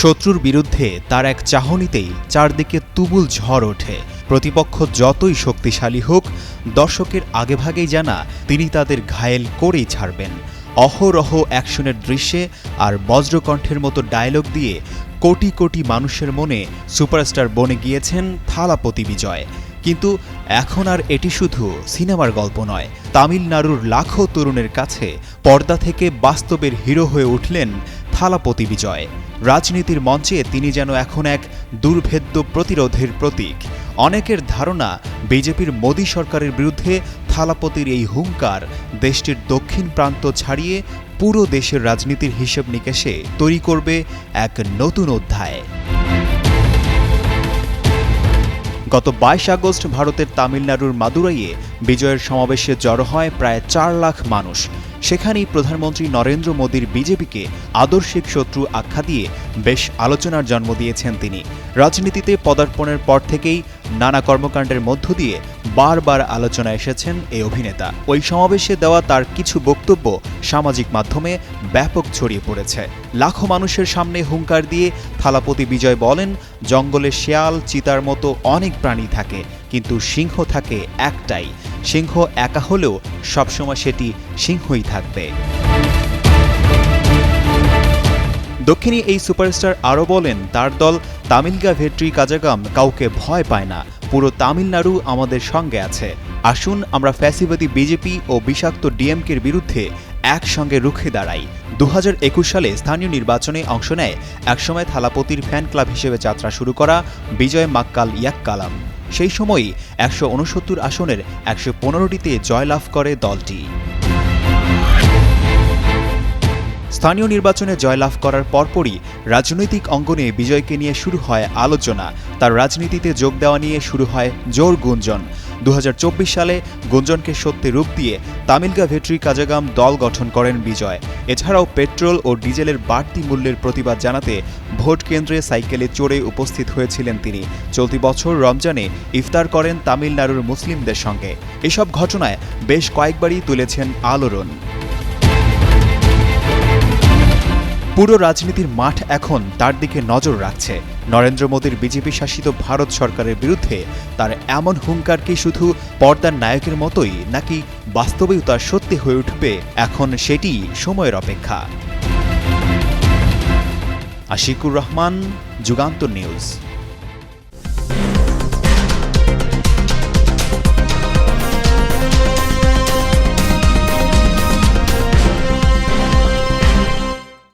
শত্রুর বিরুদ্ধে তার এক চাহনিতেই চারদিকে তুবুল ঝড় ওঠে। প্রতিপক্ষ যতই শক্তিশালী হোক, দর্শকের আগেভাগেই জানা তিনি তাদের ঘায়েল করেই ছাড়বেন। অহরহ অ্যাকশনের দৃশ্যে আর বজ্রকণ্ঠের মতো ডায়লগ দিয়ে কোটি কোটি মানুষের মনে সুপারস্টার বনে গিয়েছেন থালাপতি বিজয়। কিন্তু এখন আর এটি শুধু সিনেমার গল্প নয়, তামিলনাড়ুর লাখো তরুণের কাছে পর্দা থেকে বাস্তবের হিরো হয়ে উঠলেন থালাপতি বিজয়। রাজনীতির মঞ্চে তিনি যেন এখন এক দুর্ভেদ্য প্রতিরোধের প্রতীক। অনেকের ধারণা, বিজেপির মোদী সরকারের বিরুদ্ধে থালাপতির এই হুঙ্কার দেশটির দক্ষিণ প্রান্ত ছাড়িয়ে পুরো দেশের রাজনীতির হিসেব নিকেশে তৈরি করবে এক নতুন অধ্যায়। গত বাইশ আগস্ট ভারতের তামিলনাড়ুর মাদুরাইয়ে বিজয়ের সমাবেশে জড়ো হয় প্রায় চার লাখ মানুষ। সেখানেই প্রধানমন্ত্রী নরেন্দ্র মোদীর বিজেপিকে আদর্শিক শত্রু আখ্যা দিয়ে বেশ আলোচনার জন্ম দিয়েছেন তিনি। রাজনীতিতে পদার্পণের পর থেকেই নানা কর্মকাণ্ডের মধ্য দিয়ে বারবার আলোচনা এসেছেন এই অভিনেতা। ওই সমাবেশে দেওয়া তার কিছু বক্তব্য সামাজিক মাধ্যমে ব্যাপক ছড়িয়ে পড়েছে। লাখো মানুষের সামনে হুঙ্কার দিয়ে থালাপতি বিজয় বলেন জঙ্গলে শেয়াল, চিতার মতো অনেক প্রাণী থাকে, কিন্তু সিংহ থাকে একটাই। সিংহ একা হলেও সবসময় সেটি সিংহই থাকবে। দক্ষিণী এই সুপারস্টার আরও বলেন, তার দল তামিলগা ভেট্রি কাজাগাম কাউকে ভয় পায় না। পুরো তামিলনাড়ু আমাদের সঙ্গে আছে। আসুন, আমরা ফ্যাসিবাদী বিজেপি ও বিষাক্ত ডিএমকের বিরুদ্ধে একসঙ্গে রুখে দাঁড়াই। দু হাজার একুশ সালে স্থানীয় নির্বাচনে অংশ নেয় একসময় থালাপতির ফ্যান ক্লাব হিসেবে যাত্রা শুরু করা বিজয় মাক্কাল ইয়াক্কালাম। সেই সময়ই একশো উনসত্তর আসনের একশো পনেরোটিতে জয়লাভ করে দলটি। স্থানীয় নির্বাচনে জয়লাভ করার পরপরই রাজনৈতিক অঙ্গনে বিজয়কে নিয়ে শুরু হয় আলোচনা। তার রাজনীতিতে যোগ দেওয়া নিয়ে শুরু হয় জোর গুঞ্জন। দু হাজার চব্বিশ সালে গুঞ্জনকে সত্যি রূপ দিয়ে তামিলগা ভেট্রি কাজাগাম দল গঠন করেন বিজয়। এছাড়াও পেট্রোল ও ডিজেলের বাড়তি মূল্যের প্রতিবাদ জানাতে ভোট কেন্দ্রে সাইকেলে চড়ে উপস্থিত হয়েছিলেন তিনি। চলতি বছর রমজানে ইফতার করেন তামিলনাড়ুর মুসলিমদের সঙ্গে। এসব ঘটনায় বেশ কয়েকবারই তুলেছেন আলোড়ন। পুরো রাজনীতির মাঠ এখন তার দিকে নজর রাখছে। নরেন্দ্র মোদীর বিজেপি শাসিত ভারত সরকারের বিরুদ্ধে তার এমন হুঙ্কার কি শুধু পর্দার নায়কের মতোই, নাকি বাস্তবেও তার সত্যি হয়ে উঠবে এখন সেটি সময়ের অপেক্ষা। আশিকুর রহমান যুগান্ত নিউজ।